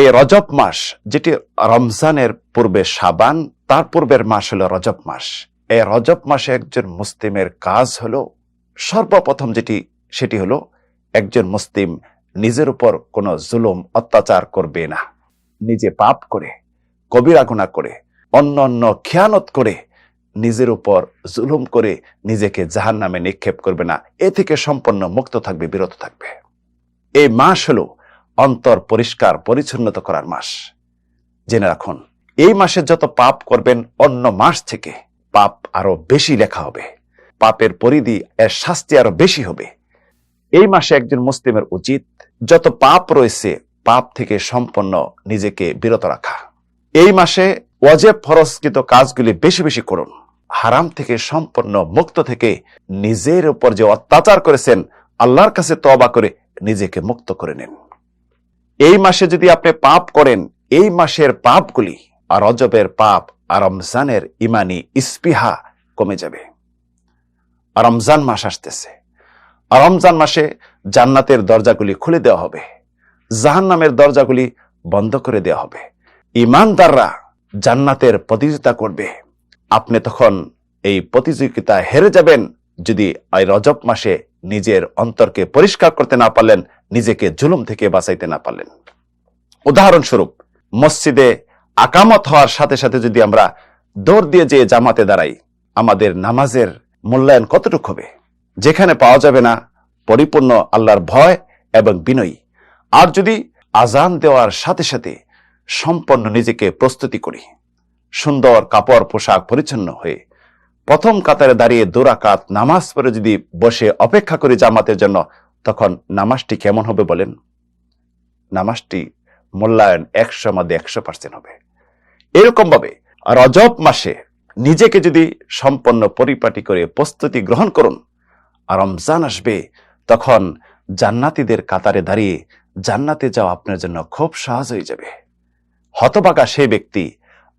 এই রজব মাস, যেটি রমজানের পূর্বে সাবান তার পূর্বের মাস হলো রজব মাস। এই রজব মাসে একজন মুসলিমের কাজ হলো, সর্বপ্রথম যেটি, সেটি হলো, একজন মুসলিম নিজের উপর কোনো জুলুম, অত্যাচার করবে না। নিজে পাপ করে কবিরা গুণা করে, অন্য অন্য খেয়ানত করে, নিজের উপর জুলুম করে নিজেকে জাহান নামে নিক্ষেপ করবে না। এ থেকে সম্পূর্ণ মুক্ত থাকবে, বিরত থাকবে। এই মাস হলো অন্তর পরিষ্কার, পরিচ্ছন্নতা করার মাস। জেনে রাখুন, এই মাসে যত পাপ করবেন, অন্য মাস থেকে পাপ আরও বেশি লেখা হবে। পাপের পরিধি, এর শাস্তি আরও বেশি হবে। এই মাসে একজন মুসলিমের উচিত যত পাপ রয়েছে, পাপ থেকে সম্পন্ন নিজেকে বিরত রাখা। এই মাসে ওয়াজেব ফরজকৃত কাজগুলি বেশি বেশি করুন। হারাম থেকে সম্পন্ন, মুক্ত থেকে নিজের উপর যে অত্যাচার করেছেন, আল্লাহর কাছে তবা করে নিজেকে মুক্ত করে নিন। এই মাসে যদি আপনি পাপ করেন, এই মাসের পাপগুলি আর রজবের পাপ আর রমজানের ইমানি ইস্পিহা কমে যাবে। আর রমজান মাস আসতেছে। আর রমজান মাসে জান্নাতের দরজাগুলি খুলে দেওয়া হবে। জাহান্নামের দরজাগুলি বন্ধ করে দেওয়া হবে। ইমানদাররা জান্নাতের প্রতিযোগিতা করবে। আপনি তখন এই প্রতিযোগিতায় হেরে যাবেন। যদি এই রজব মাসে নিজের অন্তরকে পরিষ্কার করতে না পারলেন নিজেকে জুলুম থেকে বাঁচাইতে না পারলেন। উদাহরণস্বরূপ, মসজিদে আকামত হওয়ার সাথে সাথে যদি আমরা দৌড় দিয়ে যে জামাতে দাঁড়াই, আমাদের নামাজের মূল্যায়ন কতটুকু হবে? যেখানে পাওয়া যাবে না, পরিপূর্ণ আল্লাহর ভয় এবং বিনয়ী। আর যদি আজান দেওয়ার সাথে সাথে সম্পন্ন নিজেকে প্রস্তুতি করি, সুন্দর কাপড়, পোশাক পরিচ্ছন্ন হয়ে, প্রথম কাতারে দাঁড়িয়ে দোরাকাত নামাজ পড়ে যদি বসে অপেক্ষা করি জামাতের জন্য তখন নামাজটি কেমন হবে বলেন? নামাজটি মূল্যায়ন একশো মধ্যে একশো পার্সেন্ট হবে। এরকম ভাবে রজব মাসে নিজেকে যদি সম্পন্ন পরিপাটি করে প্রস্তুতি গ্রহণ করুন, আর রমজান আসবে, তখন জান্নাতিদের কাতারে দাঁড়িয়ে জান্নাতে যাওয়া আপনার জন্য খুব সহজ হয়ে যাবে। হতবাকা সে ব্যক্তি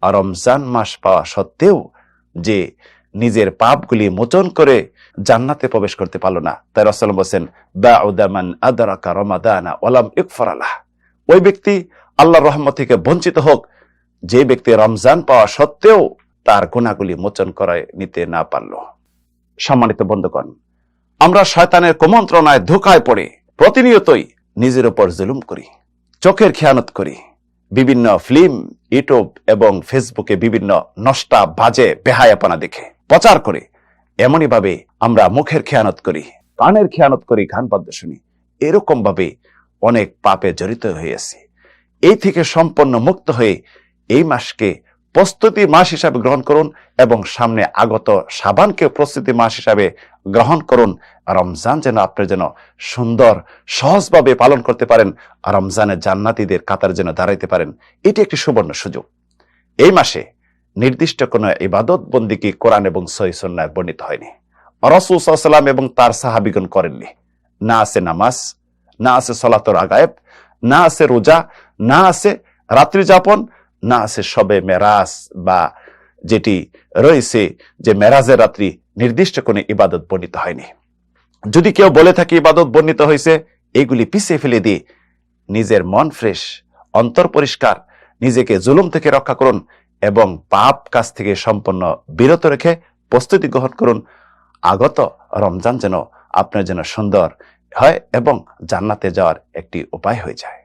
আর রমজান মাস পাওয়া সত্ত্বেও যে নিজের পাপগুলি মোচন করে জান্নাতে প্রবেশ করতে পারল না। তাই রসল বলছেন বা আদারাকা রমাদানা ওলাম ইকফরালাহ ওই ব্যক্তি আল্লাহর রহমত থেকে বঞ্চিত হোক, যে ব্যক্তি রমজান পাওয়া সত্ত্বেও তার গুণাগুলি মোচন করায় নিতে না পারল। সম্মানিত বন্ধুগণ, আমরা শয়তানের কুমন্ত্রণায় ধোকায় পড়ে প্রতিনিয়তই নিজের উপর জুলুম করি, চোখের খেয়ানত করি। বিভিন্ন ফিল্ম, ইউটিউব এবং ফেসবুকে বিভিন্ন নষ্টা, বাজে, বেহায়াপনা দেখে। প্রচার করে। এমনই ভাবে আমরা মুখের খেয়ানত করি, কানের খেয়ানত করি গান শুনি। এরকম ভাবে অনেক পাপে জড়িত হয়েছি এই থেকে সম্পন্ন মুক্ত হয়ে এই মাসকে প্রস্তুতি মাস হিসাবে গ্রহণ করুন এবং সামনে আগত সাবানকে প্রস্তুতি মাস হিসাবে গ্রহণ করুন। রমজান যেন আপনি যেন সুন্দর, সহজভাবে পালন করতে পারেন। রমজানের জান্নাতিদের কাতার যেন দাঁড়াইতে পারেন। এটি একটি সুবর্ণ সুযোগ। এই মাসে নির্দিষ্ট কোন ইবাদত বন্দিকে কোরআন এবং সহিসন্যায় বর্ণিত হয়নি। রসুল এবং তার সাহাবিগণ করেননি। না আছে নামাজ, না আছে সলাতর আগায়েব, না আছে রোজা, না আছে রাত্রি যাপন, না আছে সবে মেরাজ বা যেটি রয়েছে যে মেরাজের রাত্রি নির্দিষ্ট কোনো ইবাদত বর্ণিত হয়নি। যদি কেউ বলে থাকে ইবাদত বর্ণিত হয়েছে, এগুলি পিছিয়ে ফেলে দিয়ে নিজের মন ফ্রেশ, অন্তর পরিষ্কার, নিজেকে জুলুম থেকে রক্ষা করুন এবং পাপ কাজ থেকে সম্পূর্ণ বিরত রেখে প্রস্তুতি গ্রহণ করুন। আগত রমজান যেন আপনার যেন সুন্দর হয় এবং জান্নাতে যাওয়ার একটি উপায় হয়ে যায়।